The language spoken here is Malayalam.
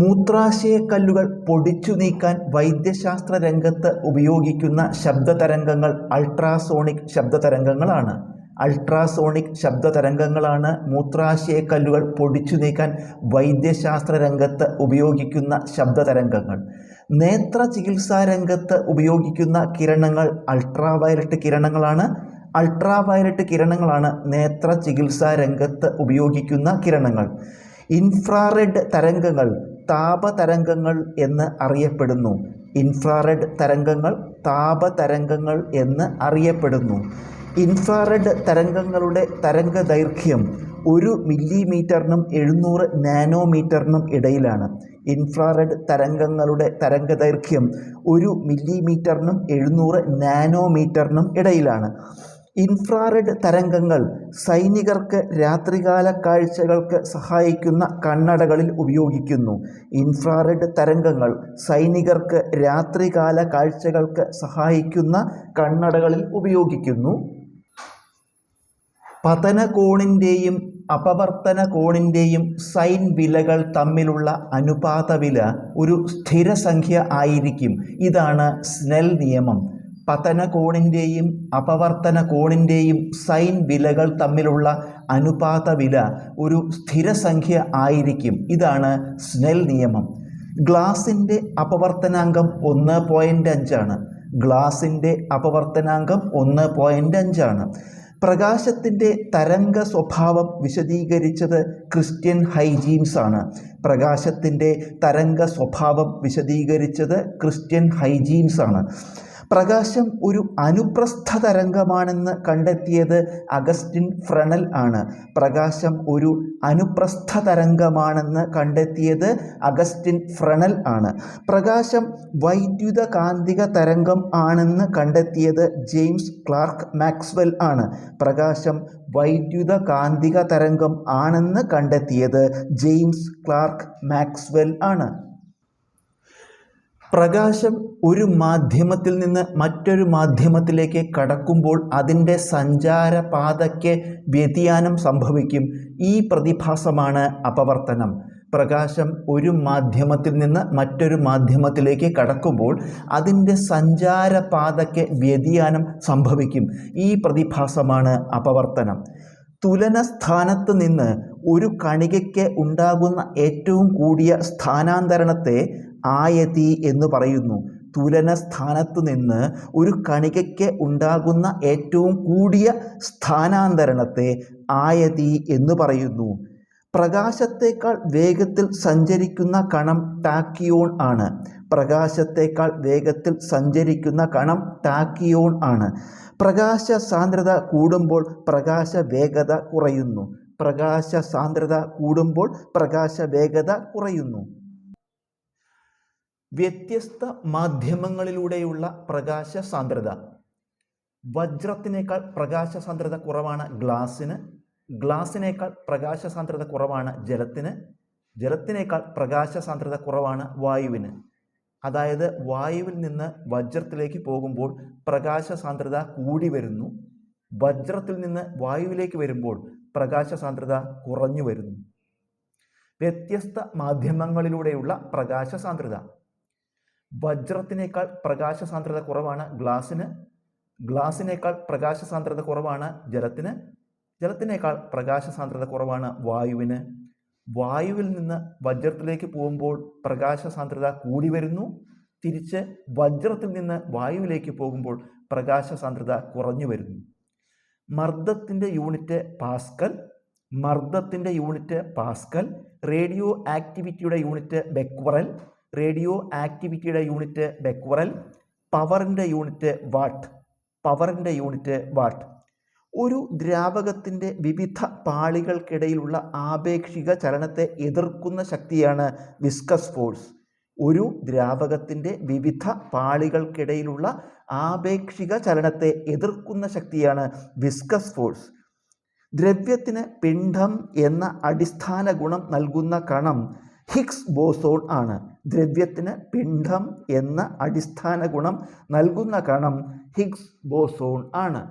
മൂത്രാശയക്കല്ലുകൾ പൊടിച്ചു നീക്കാൻ വൈദ്യശാസ്ത്ര രംഗത്ത് ഉപയോഗിക്കുന്ന ശബ്ദതരംഗങ്ങൾ അൾട്രാസോണിക് ശബ്ദതരംഗങ്ങളാണ്. അൾട്രാസോണിക് ശബ്ദതരംഗങ്ങളാണ് മൂത്രാശയക്കല്ലുകൾ പൊടിച്ചു നീക്കാൻ വൈദ്യശാസ്ത്ര രംഗത്ത് ഉപയോഗിക്കുന്ന ശബ്ദതരംഗങ്ങൾ. നേത്ര ചികിത്സാ രംഗത്ത് ഉപയോഗിക്കുന്ന കിരണങ്ങൾ അൾട്രാവയലറ്റ് കിരണങ്ങളാണ്. അൾട്രാവയലറ്റ് കിരണങ്ങളാണ് നേത്ര ചികിത്സാ രംഗത്ത് ഉപയോഗിക്കുന്ന കിരണങ്ങൾ. ഇൻഫ്രാറെഡ് തരംഗങ്ങൾ താപതരംഗങ്ങൾ എന്ന് അറിയപ്പെടുന്നു. ഇൻഫ്രാറെഡ് തരംഗങ്ങൾ താപതരംഗങ്ങൾ എന്ന് അറിയപ്പെടുന്നു. ഇൻഫ്രാറെഡ് തരംഗങ്ങളുടെ തരംഗ ദൈർഘ്യം ഒരു മില്ലിമീറ്ററിനും എഴുന്നൂറ് നാനോമീറ്ററിനും ഇടയിലാണ്. ഇൻഫ്രാറെഡ് തരംഗങ്ങളുടെ തരംഗ ദൈർഘ്യം ഒരു മില്ലിമീറ്ററിനും എഴുന്നൂറ് നാനോമീറ്ററിനും ഇടയിലാണ്. ഇൻഫ്രാറെഡ് തരംഗങ്ങൾ സൈനികർക്ക് രാത്രികാല കാഴ്ചകൾക്ക് സഹായിക്കുന്ന കണ്ണടകളിൽ ഉപയോഗിക്കുന്നു. ഇൻഫ്രാറെഡ് തരംഗങ്ങൾ സൈനികർക്ക് രാത്രികാല കാഴ്ചകൾക്ക് സഹായിക്കുന്ന കണ്ണടകളിൽ ഉപയോഗിക്കുന്നു. പതന കോണിന്റെയും അപവർത്തന കോണിന്റെയും സൈൻ വിലകൾ തമ്മിലുള്ള അനുപാത വില ഒരു സ്ഥിരസംഖ്യ ആയിരിക്കും. ഇതാണ് സ്നെൽ നിയമം. പതന കോണിന്റെയും അപവർത്തന കോണിന്റെയും സൈൻ വിലകൾ തമ്മിലുള്ള അനുപാത വില ഒരു സ്ഥിരസംഖ്യ ആയിരിക്കും. ഇതാണ് സ്നെൽ നിയമം. ഗ്ലാസിന്റെ അപവർത്തനാങ്കം ഒന്ന് പോയിന്റ് അഞ്ചാണ് ഗ്ലാസിന്റെ അപവർത്തനാങ്കം ഒന്ന് പോയിന്റ് അഞ്ചാണ് പ്രകാശത്തിന്റെ തരംഗ സ്വഭാവം വിശദീകരിച്ചത് ക്രിസ്ത്യൻ ഹൈജീൻസ് ആണ്. പ്രകാശത്തിന്റെ തരംഗ സ്വഭാവം വിശദീകരിച്ചത് ക്രിസ്ത്യൻ ഹൈജീൻസ് ആണ്. പ്രകാശം ഒരു അനുപ്രസ്ഥ തരംഗമാണെന്ന് കണ്ടെത്തിയത് അഗസ്റ്റിൻ ഫ്രണൽ ആണ്. പ്രകാശം ഒരു അനുപ്രസ്ഥ തരംഗമാണെന്ന് കണ്ടെത്തിയത് അഗസ്റ്റിൻ ഫ്രണൽ ആണ്. പ്രകാശം വൈദ്യുത കാന്തിക തരംഗം ആണെന്ന് കണ്ടെത്തിയത് ജെയിംസ് ക്ലാർക്ക് മാക്സ്വെൽ ആണ്. പ്രകാശം വൈദ്യുത കാന്തിക തരംഗം ആണെന്ന് കണ്ടെത്തിയത് ജെയിംസ് ക്ലാർക്ക് മാക്സ്വെൽ ആണ്. പ്രകാശം ഒരു മാധ്യമത്തിൽ നിന്ന് മറ്റൊരു മാധ്യമത്തിലേക്ക് കടക്കുമ്പോൾ അതിന്റെ സഞ്ചാരപാതയ്ക്ക് വ്യതിയാനം സംഭവിക്കും. ഈ പ്രതിഭാസമാണ് അപവർത്തനം. പ്രകാശം ഒരു മാധ്യമത്തിൽ നിന്ന് മറ്റൊരു മാധ്യമത്തിലേക്ക് കടക്കുമ്പോൾ അതിന്റെ സഞ്ചാരപാതയ്ക്ക് വ്യതിയാനം സംഭവിക്കും. ഈ പ്രതിഭാസമാണ് അപവർത്തനം. തുലന സ്ഥാനത്ത് നിന്ന് ഒരു കണികയ്ക്ക് ഉണ്ടാകുന്ന ഏറ്റവും കൂടിയ സ്ഥാനാന്തരണത്തെ ആയതി എന്ന് പറയുന്നു. തുലന സ്ഥാനത്ത് നിന്ന് ഒരു കണികയ്ക്ക് ഉണ്ടാകുന്ന ഏറ്റവും കൂടിയ സ്ഥാനാന്തരണത്തെ ആയതി എന്ന് പറയുന്നു. പ്രകാശത്തേക്കാൾ വേഗത്തിൽ സഞ്ചരിക്കുന്ന കണം ടാക്കിയോൺ ആണ്. പ്രകാശത്തേക്കാൾ വേഗത്തിൽ സഞ്ചരിക്കുന്ന കണം ടാക്കിയോൺ ആണ്. പ്രകാശ സാന്ദ്രത കൂടുമ്പോൾ പ്രകാശ വേഗത കുറയുന്നു. പ്രകാശ സാന്ദ്രത കൂടുമ്പോൾ പ്രകാശ വേഗത കുറയുന്നു. വ്യത്യസ്ത മാധ്യമങ്ങളിലൂടെയുള്ള പ്രകാശ സാന്ദ്രത വജ്രത്തിനേക്കാൾ പ്രകാശ സാന്ദ്രത കുറവാണ് ഗ്ലാസ്സിന്. ഗ്ലാസ്സിനേക്കാൾ പ്രകാശ സാന്ദ്രത കുറവാണ് ജലത്തിന് ജലത്തിനേക്കാൾ പ്രകാശ സാന്ദ്രത കുറവാണ് വായുവിന്. അതായത് വായുവിൽ നിന്ന് വജ്രത്തിലേക്ക് പോകുമ്പോൾ പ്രകാശ സാന്ദ്രത കൂടി വരുന്നു. വജ്രത്തിൽ നിന്ന് വായുവിലേക്ക് വരുമ്പോൾ പ്രകാശ സാന്ദ്രത കുറഞ്ഞു വരുന്നു. വ്യത്യസ്ത മാധ്യമങ്ങളിലൂടെയുള്ള പ്രകാശ സാന്ദ്രത വജ്രത്തിനേക്കാൾ പ്രകാശ സാന്ദ്രത കുറവാണ് ഗ്ലാസ്സിന്. ഗ്ലാസിനേക്കാൾ പ്രകാശ സാന്ദ്രത കുറവാണ് ജലത്തിന്. ജലത്തിനേക്കാൾ പ്രകാശ സാന്ദ്രത കുറവാണ് വായുവിന്. വായുവിൽ നിന്ന് വജ്രത്തിലേക്ക് പോകുമ്പോൾ പ്രകാശ സാന്ദ്രത കൂടി വരുന്നു. തിരിച്ച് വജ്രത്തിൽ നിന്ന് വായുവിലേക്ക് പോകുമ്പോൾ പ്രകാശ സാന്ദ്രത കുറഞ്ഞു വരുന്നു. മർദ്ദത്തിന്റെ യൂണിറ്റ് പാസ്കൽ മർദ്ദത്തിന്റെ യൂണിറ്റ് പാസ്കൽ റേഡിയോ ആക്ടിവിറ്റിയുടെ യൂണിറ്റ് ബെക്വറൽ റേഡിയോ ആക്ടിവിറ്റിയുടെ യൂണിറ്റ് ബെക്വറൽ പവറിന്റെ യൂണിറ്റ് വാട്ട് പവറിന്റെ യൂണിറ്റ് വാട്ട്. ഒരു ദ്രാവകത്തിന്റെ വിവിധ പാളികൾക്കിടയിലുള്ള ആപേക്ഷിക ചലനത്തെ എതിർക്കുന്ന ശക്തിയാണ് വിസ്കസ് ഫോഴ്സ് ഒരു ദ്രാവകത്തിന്റെ വിവിധ പാളികൾക്കിടയിലുള്ള ആപേക്ഷിക ചലനത്തെ എതിർക്കുന്ന ശക്തിയാണ് വിസ്കസ് ഫോഴ്സ് ദ്രവ്യത്തിന് പിണ്ഡം എന്ന അടിസ്ഥാന ഗുണം നൽകുന്ന കണം ഹിഗ്സ് ബോസോൺ ആണ്. ദ്രവ്യത്തിന് പിണ്ഡം എന്ന അടിസ്ഥാന ഗുണം നൽകുന്ന കണം ഹിഗ്സ് ബോസോൺ ആണ്.